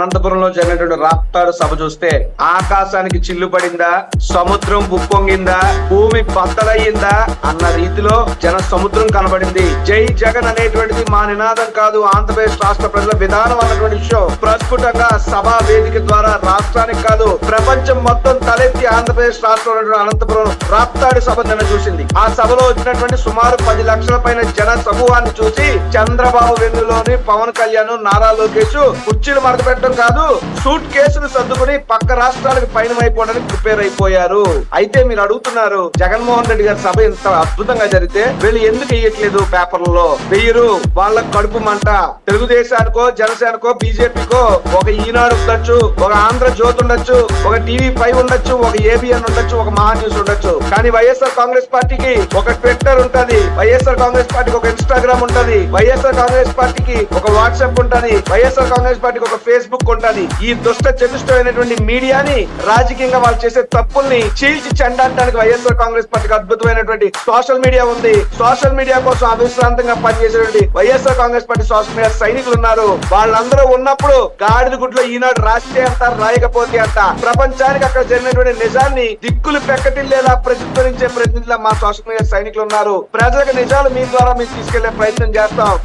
అనంతపురంలో జరిగినటువంటి రాప్తాడు సభ చూస్తే ఆకాశానికి చిల్లు పడిందా? సముద్రం బుక్కొంగిందా భూమి బద్దలయ్యిందా? అన్న రీతిలో జన సముద్రం కనబడింది. జై జగన్ అనేటువంటిది మా నినాదం కాదు. ఆంధ్రప్రదేశ్ రాష్ట్ర ప్రజల విధానం అన్నటువంటి విషయం ప్రస్ఫుటంగా సభా వేదిక ద్వారా రాష్ట్రానికి కాదు ప్రపంచం మొత్తం తలెత్తి ఆంధ్రప్రదేశ్ రాష్ట్రంలో అనంతపురం రాప్తాడి సభ నిన్న చూసింది. ఆ సభలో వచ్చినటువంటి సుమారు పది లక్షల పైన జన సమూహాన్ని చూసి చంద్రబాబు వెన్నులోని పవన్ కళ్యాణ్ నారా లోకేష్ కుర్చీలు మడత పెట్టడం కాదు సూట్ కేసులు సర్దుకుని పక్క రాష్ట్రాలకు పైన అయిపోవడానికి ప్రిపేర్ అయిపోయారు. అయితే మీరు అడుగుతున్నారు జగన్మోహన్ రెడ్డి గారి సభ ఇంత అద్భుతంగా జరిగితే వీళ్ళు ఎందుకు ఇయ్యట్లేదు పేపర్లలో? వెయ్యరు వాళ్ళ కడుపు మంట. తెలుగుదేశానికో జనసేనకో బీజేపీకో ఒక ఈనాడు ఉండొచ్చు ఒక ఆంధ్ర జ్యోతి ఉండొచ్చు ఒక టీవీ ఫైవ్ ఉండొచ్చు ఒక ఏబిఎన్ ఉండొచ్చు ఒక మహా న్యూస్ ఉండొచ్చు. కానీ వైఎస్ఆర్ కాంగ్రెస్ పార్టీకి ఒక ట్విట్టర్ ఉంటది వైఎస్ఆర్ కాంగ్రెస్ పార్టీకి ఒక ఇన్స్టాగ్రామ్ ఉంటది వైఎస్ఆర్ కాంగ్రెస్ పార్టీకి ఒక వాట్సాప్ ఉంటది వైఎస్ఆర్ కాంగ్రెస్ పార్టీకి ఒక ఫేస్బుక్ ఉంటది. ఈ దుష్ట చతుష్టమైనటువంటి మీడియాని రాజకీయంగా వాళ్ళు చేసే తప్పుల్ని చీల్చి చెండటానికి వైఎస్ఆర్ కాంగ్రెస్ పార్టీకి అద్భుతమైనటువంటి సోషల్ మీడియా ఉంది. సోషల్ మీడియా కోసం అవిశ్రాంతంగా పనిచేసేటువంటి YSR Congress party social media సైనికులు ఉన్నారు. వాళ్ళందరూ ఉన్నప్పుడు గాడిద గుడ్లో ఈనాడు రాస్తే అంత రాయకపోతే అంత. ప్రపంచానికి అక్కడ జరిగినటువంటి నిజాన్ని దిక్కులు పెక్కటిల్లేలా ప్రతిధ్వనించే ప్రతినిధుల మా సోషల్ మీడియా సైనికులు ఉన్నారు. ప్రజలకు నిజాలు మీ ద్వారా మీకు తీసుకెళ్ళే ప్రయత్నం చేస్తాం.